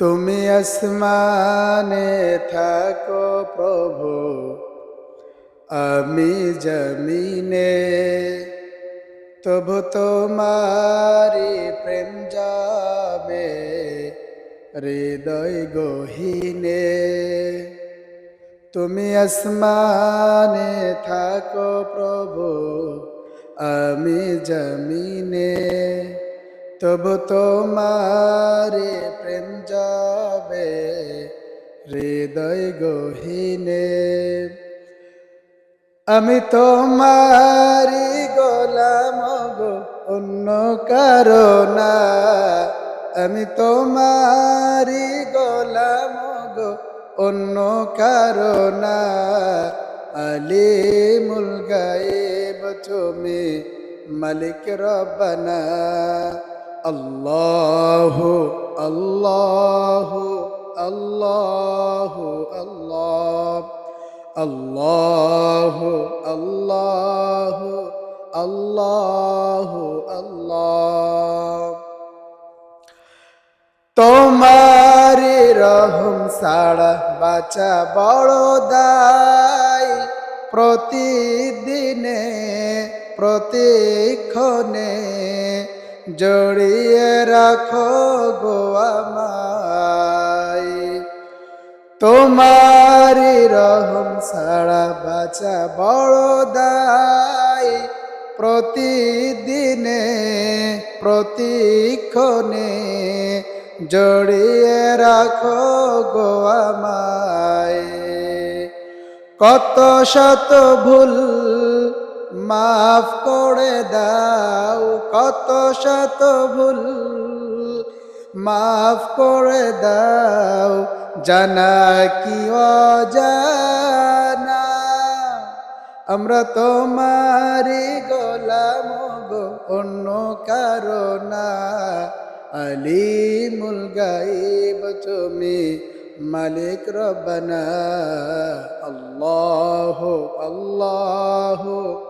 তুমি আসমানে থাকো প্রভু, আমি জমিনে। তবু তোমারি প্রেম যাবে হৃদয় গহীনে। তুমি আসমানে থাকো প্রভু, আমি জমিনে। তবু তোমারে প্রেম যাবে, হৃদয় গহীনে। আমি তোমারি গোলাম গো, অন্য কারণা আমি তোমারি গোলাম গো, অন্য কারণা আলিমুল গায়েব, তুমি মালিক রব্বানা। আল্লাহ আল্লাহ আল্লাহ আল্লাহ আল্লাহ আল্লাহ আল্লাহ আল্লাহ তোমারি রহম সাড়া বাচা বড় দায়। প্রতিদিনে, প্রতিক্ষণে জড়িয়ে রাখো গো আমায়। তোমারি রহম সাড়া বাচা বড় দায়। প্রতিদিনে, প্রতিক্ষণে জড়িয়ে রাখো গো আমায়। কত শত ভুল মাফ করে দাও কত শত ভুল। মাফ করে দাও, জানা কি অজানা। আমরা তোমারি গোলাম গো, অন্য কারও না। কারণা আলিমুল গাইব তুমি মালিক রব্বানা। আল্লাহ আল্লাহ।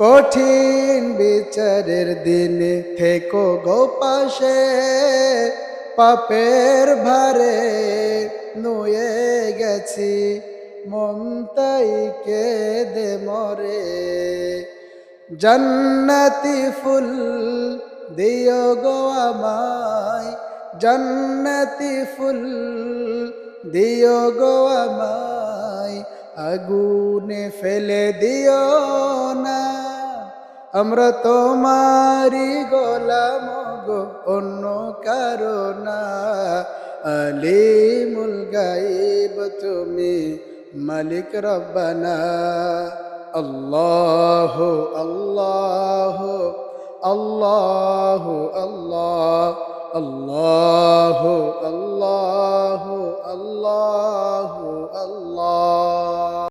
কঠিন বিচারের দিনে থেকো গো পাশে, পাপের ভারে নুয়ে গেছি, মন তাই দে মরে। জন্নতি ফুল দিও গো আমায়, জন্নতি ফুল দিও গো আমায়, আগুনে ফেলে দিও না। আমরা তোমারি গোলাম গো, অন্য কারও না। আলিমুল গাইব তুমি মালিক রব্বানা। আল্লাহ আল্লাহ আল্লাহ আল্লাহ আল্লাহ আল্লাহ আল্লাহ।